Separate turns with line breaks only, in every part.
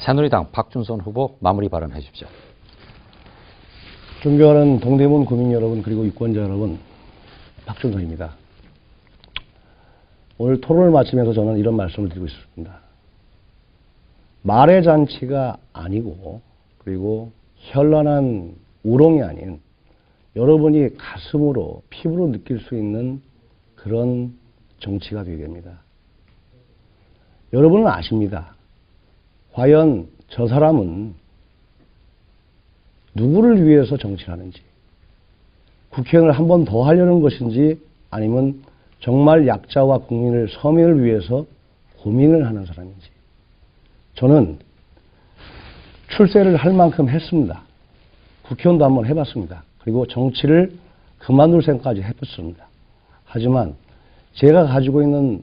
새누리당 박준선 후보 마무리 발언해 주십시오.
존경하는 동대문 구민 여러분 그리고 유권자 여러분 박준선입니다. 오늘 토론을 마치면서 저는 이런 말씀을 드리고 싶습니다. 말의 잔치가 아니고 그리고 현란한 우롱이 아닌 여러분이 가슴으로 피부로 느낄 수 있는 그런 정치가 되어야 됩니다. 여러분은 아십니다. 과연 저 사람은 누구를 위해서 정치를 하는지, 국회의원을 한 번 더 하려는 것인지, 아니면 정말 약자와 국민을, 서민을 위해서 고민을 하는 사람인지. 저는 출세를 할 만큼 했습니다. 국회의원도 한번 해봤습니다. 그리고 정치를 그만둘 생각까지 해봤습니다. 하지만 제가 가지고 있는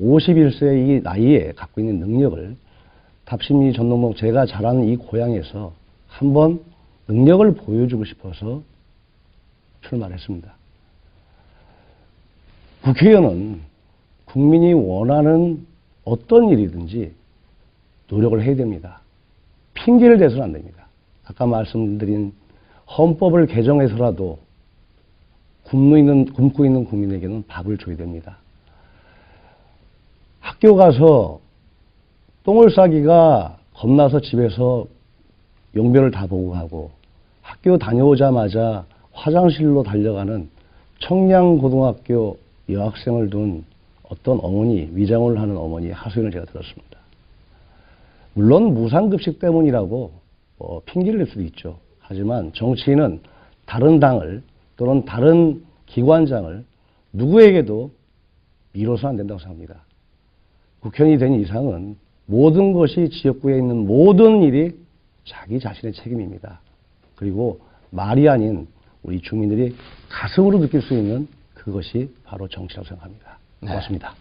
51세의 이 나이에 갖고 있는 능력을 답심리 전농목 제가 자라는 이 고향에서 한번 능력을 보여주고 싶어서 출마했습니다. 국회의원은 국민이 원하는 어떤 일이든지 노력을 해야 됩니다. 핑계를 대서는 안 됩니다. 아까 말씀드린 헌법을 개정해서라도 굶고 있는, 굶고 있는 국민에게는 밥을 줘야 됩니다. 학교 가서 똥을 싸기가 겁나서 집에서 용변을 다 보고 가고 학교 다녀오자마자 화장실로 달려가는 청량고등학교 여학생을 둔 어떤 어머니, 위장을 하는 어머니의 하소연을 제가 들었습니다. 물론 무상급식 때문이라고 어, 핑계를 낼 수도 있죠. 하지만 정치인은 다른 당을 또는 다른 기관장을 누구에게도 미뤄서 안 된다고 생각합니다. 국회의원이 된 이상은 모든 것이 지역구에 있는 모든 일이 자기 자신의 책임입니다. 그리고 말이 아닌 우리 주민들이 가슴으로 느낄 수 있는 그것이 바로 정치라고 생각합니다. 고맙습니다.